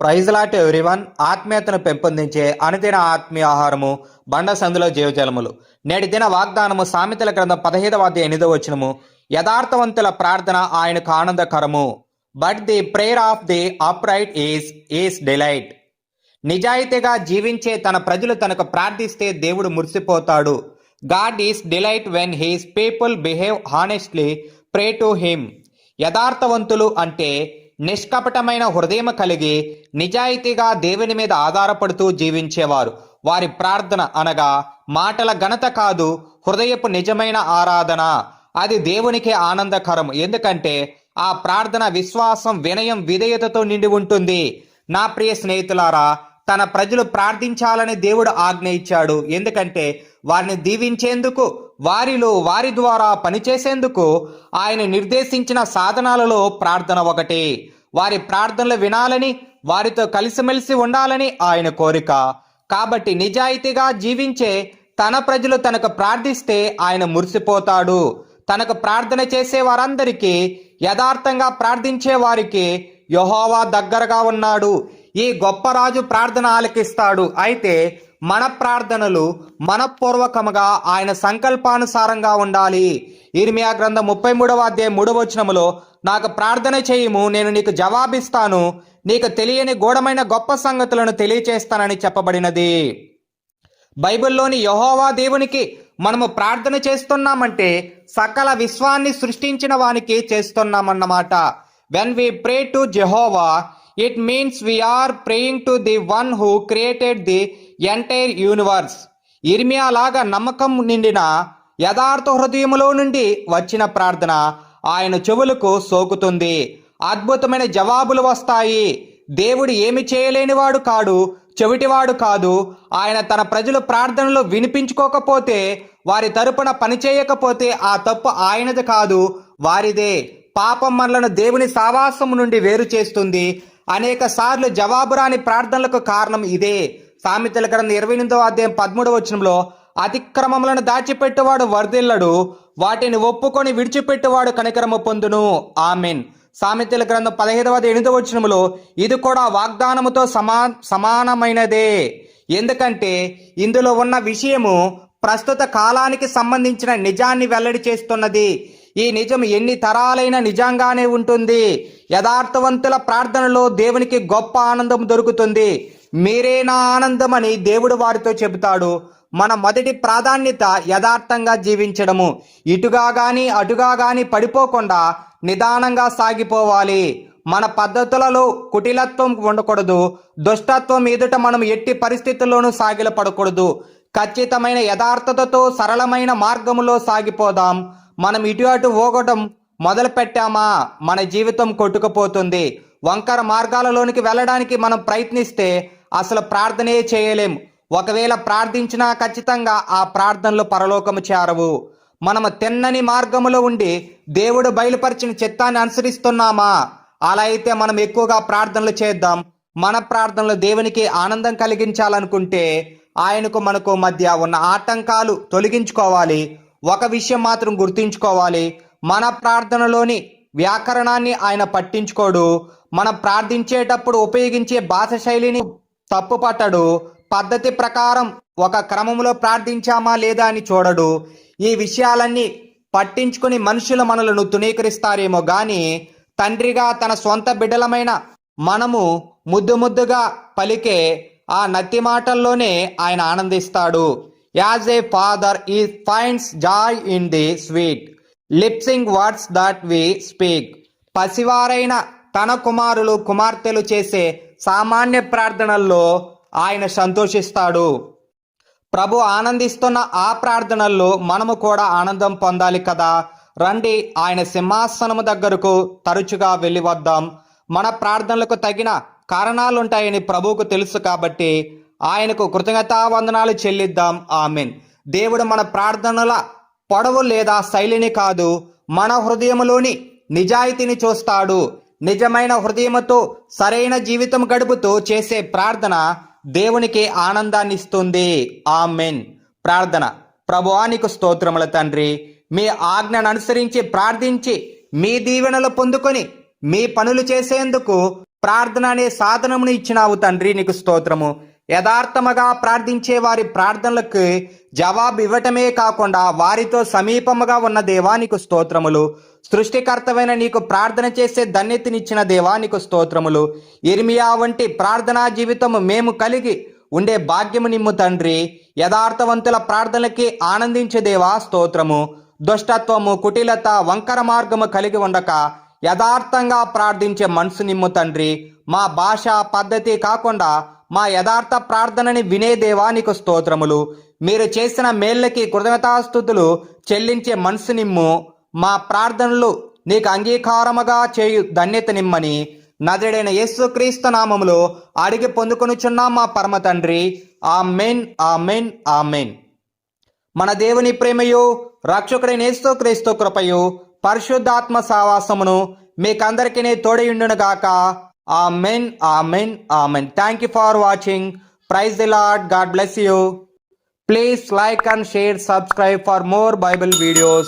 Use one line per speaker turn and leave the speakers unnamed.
Praise lot everyone. ఆత్మీయతను పెంపొందించే అనుదిన ఆత్మీయ ఆహారము బండ సందులో జీవజలములు. నేటి దిన వాగ్దానము సామెతల గ్రంథం పదహైదవ అధ్యాయ ఎనిమిదవ వచనము. యథార్థవంతుల ప్రార్థన ఆయనకు ఆనందకరము. But the prayer of the upright is is delight నిజాయితీగా జీవించే తన ప్రజలు తనకు ప్రార్థిస్తే దేవుడు మురిసిపోతాడు. God is delight when his people behave honestly pray to him యథార్థవంతులు అంటే నిష్కపటమైన హృదయం కలిగి నిజాయితీగా దేవుని మీద ఆధారపడుతూ జీవించేవారు. వారి ప్రార్థన అనగా మాటల ఘనత కాదు హృదయపు నిజమైన ఆరాధన. అది దేవునికి ఆనందకరం. ఎందుకంటే ఆ ప్రార్థన విశ్వాసం వినయం విధేయతతో నిండి ఉంటుంది. నా ప్రియ స్నేహితులారా తన ప్రజలు ప్రార్థించాలని దేవుడు ఆజ్ఞ ఇచ్చాడు. ఎందుకంటే వారిని దీవించేందుకు వారిలో వారి ద్వారా పనిచేసేందుకు ఆయన నిర్దేశించిన సాధనాలలో ప్రార్థన ఒకటి. వారి ప్రార్థనలు వినాలని వారితో కలిసిమెలిసి ఉండాలని ఆయన కోరిక. కాబట్టి నిజాయితీగా జీవించే తన ప్రజలు తనకు ప్రార్థిస్తే ఆయన మురిసిపోతాడు. తనకు ప్రార్థన చేసే వారందరికీ యథార్థంగా ప్రార్థించే వారికి యహోవా దగ్గరగా ఉన్నాడు. ఈ గొప్ప రాజు ప్రార్థన ఆలకిస్తాడు. అయితే మన ప్రార్థనలు మనపూర్వకముగా ఆయన సంకల్పానుసారంగా ఉండాలి. ఇర్మియా గ్రంథం ముప్పై మూడవ అధ్యాయం మూడవ వచనములో నాకు ప్రార్థన చేయుము నేను నీకు జవాబిస్తాను నీకు తెలియని గూఢమైన గొప్ప సంగతులను తెలియచేస్తానని చెప్పబడినది. బైబిల్లోని యహోవా దేవునికి మనము ప్రార్థన చేస్తున్నామంటే సకల విశ్వాన్ని సృష్టించిన వానికి చేస్తున్నామన్నమాట. When we pray to Jehovah it means we are praying to the one who created the entire universe ఇర్మియా లాగా నమ్మకం నిండిన యథార్థ హృదయములో నుండి వచ్చిన ప్రార్థన ఆయన చెవులకు సోకుతుంది. అద్భుతమైన జవాబులు వస్తాయి. దేవుడు ఏమి చేయలేనివాడు కాడు చెవిటివాడు కాదు. ఆయన తన ప్రజలు ప్రార్థనలు వినిపించుకోకపోతే వారి తరపున పనిచేయకపోతే ఆ తప్పు ఆయనది కాదు వారిదే. పాపం మనలను దేవుని సావాసం నుండి వేరు చేస్తుంది. అనేక సార్లు జవాబు రాని ప్రార్థనలకు కారణం ఇదే. సామెతల గ్రంథం ఇరవై ఎనిమిదవ అధ్యాయం పదమూడవ వచనంలో అతిక్రమములను దాచిపెట్టువాడు వర్ధిల్లడు వాటిని ఒప్పుకొని విడిచిపెట్టువాడు కనికరము పొందును. ఆమెన్. సామెతల గ్రంథం పదహైదవది ఎనిమిదవ వచనములో ఇది కూడా వాగ్దానముతో సమా సమానమైనదే. ఎందుకంటే ఇందులో ఉన్న విషయము ప్రస్తుత కాలానికి సంబంధించిన నిజాన్ని వెల్లడి చేస్తున్నది. ఈ నిజం ఎన్ని తరాలైన నిజంగానే ఉంటుంది. యథార్థవంతుల ప్రార్థనలో దేవునికి గొప్ప ఆనందం దొరుకుతుంది. మీరే నా ఆనందం అని దేవుడు వారితో చెబుతాడు. మన మొదటి ప్రాధాన్యత యథార్థంగా జీవించడము. ఇటుగా గాని అటుగా గాని పడిపోకుండా నిదానంగా సాగిపోవాలి. మన పద్ధతులలో కుటిలత్వం ఉండకూడదు. దుష్టత్వం ఎదుట మనం ఎట్టి పరిస్థితుల్లోనూ సాగిలపడకూడదు. ఖచ్చితమైన యథార్థతతో సరళమైన మార్గములో సాగిపోదాం. మనం ఇటు అటు ఓగటం మొదలు పెట్టామా మన జీవితం కొట్టుకుపోతుంది. వంకర మార్గాలలోనికి వెళ్ళడానికి మనం ప్రయత్నిస్తే అసలు ప్రార్థనే చేయలేం. ఒకవేళ ప్రార్థించినా ఖచ్చితంగా ఆ ప్రార్థనలు పరలోకము చేరవు. మనము తిన్నని మార్గములో ఉండి దేవుడు బయలుపరిచిన చిత్తాన్ని అనుసరిస్తున్నామా? అలా అయితే మనం ఎక్కువగా ప్రార్థనలు చేద్దాం. మన ప్రార్థనలు దేవునికి ఆనందం కలిగించాలనుకుంటే ఆయనకు మనకు మధ్య ఉన్న ఆటంకాలు తొలగించుకోవాలి. ఒక విషయం మాత్రం గుర్తుంచుకోవాలి. మన ప్రార్థనలోని వ్యాకరణాన్ని ఆయన పట్టించుకోడు. మనం ప్రార్థించేటప్పుడు ఉపయోగించే భాష శైలిని తప్పు పట్టడు. పద్ధతి ప్రకారం ఒక క్రమంలో ప్రార్థించామా లేదా అని చూడడు. ఈ విషయాలన్నీ పట్టించుకుని మనుషులు మనలను తునీకరిస్తారేమో కానీ తండ్రిగా తన సొంత బిడ్డలమైన మనము ముద్దు ముద్దుగా పలికే ఆ నత్తి మాటల్లోనే ఆయన ఆనందిస్తాడు. As a father he finds joy in the sweet lisping words that we speak పసివారైన తన కుమారులు కుమార్తెలు చేసే సామాన్య ప్రార్థనల్లో ఆయన సంతోషిస్తాడు. ప్రభు ఆనందిస్తున్న ఆ ప్రార్థనల్లో మనము కూడా ఆనందం పొందాలి కదా. రండి ఆయన సింహాసనము దగ్గరకు తరచుగా వెళ్ళి వద్దాం. మన ప్రార్థనలకు తగిన కారణాలుంటాయని ప్రభువుకు తెలుసు కాబట్టి ఆయనకు కృతజ్ఞతావందనాలు చెల్లిద్దాం. ఆమెన్. దేవుడు మన ప్రార్థనల పొడవు లేదా శైలిని కాదు మన హృదయంలోని నిజాయితీని చూస్తాడు. నిజమైన హృదయముతో సరైన జీవితం గడుపుతూ చేసే ప్రార్థన దేవునికి ఆనందాన్ని ఇస్తుంది. ఆమెన్. ప్రార్థన. ప్రభువానికి స్తోత్రముల తండ్రి. మీ ఆజ్ఞను అనుసరించి ప్రార్థించి మీ దీవెనలు పొందుకొని మీ పనులు చేసేందుకు ప్రార్థన అనే సాధనమును ఇచ్చినావు తండ్రి. నీకు స్తోత్రము. యథార్థముగా ప్రార్థించే వారి ప్రార్థనలకు జవాబు ఇవ్వటమే కాకుండా వారితో సమీపముగా ఉన్న దేవానికి స్తోత్రములు. సృష్టికర్తమైన నీకు ప్రార్థన చేసే ధన్యతనిచ్చిన దేవానికి స్తోత్రములు. ఇర్మియా వంటి ప్రార్థనా జీవితము మేము కలిగి ఉండే భాగ్యము నిమ్ము తండ్రి. యథార్థవంతుల ప్రార్థనలకి ఆనందించే దేవా స్తోత్రము. దుష్టత్వము కుటిలత వంకర మార్గము కలిగి ఉండక యథార్థంగా ప్రార్థించే మనసు నిమ్ము తండ్రి. మా భాష పద్ధతి కాకుండా మా యథార్థ ప్రార్థనని వినే దేవా నీకు స్తోత్రములు. మీరు చేసిన మేళ్ళకి కృతజ్ఞతాస్థుతులు చెల్లించే మనసు నిమ్ము. మా ప్రార్థనలు నీకు అంగీకారముగా చేయు ధన్యత నిమ్మని. నదుడైన యేసుక్రీస్తు నామములో అడిగి పొందుకొనుచున్నాం మా పరమ తండ్రి. ఆ మెయిన్ ఆ మెయిన్ ఆ మెయిన్ మన దేవుని ప్రేమయు రక్షకుడైన యేసు క్రీస్తు కృపయు పరిశుద్ధాత్మ సావాసమును మీకందరికీ తోడయుండును Amen, Amen, Amen. Thank you for watching. Praise the Lord. God bless you. Please like and share, subscribe for more Bible videos.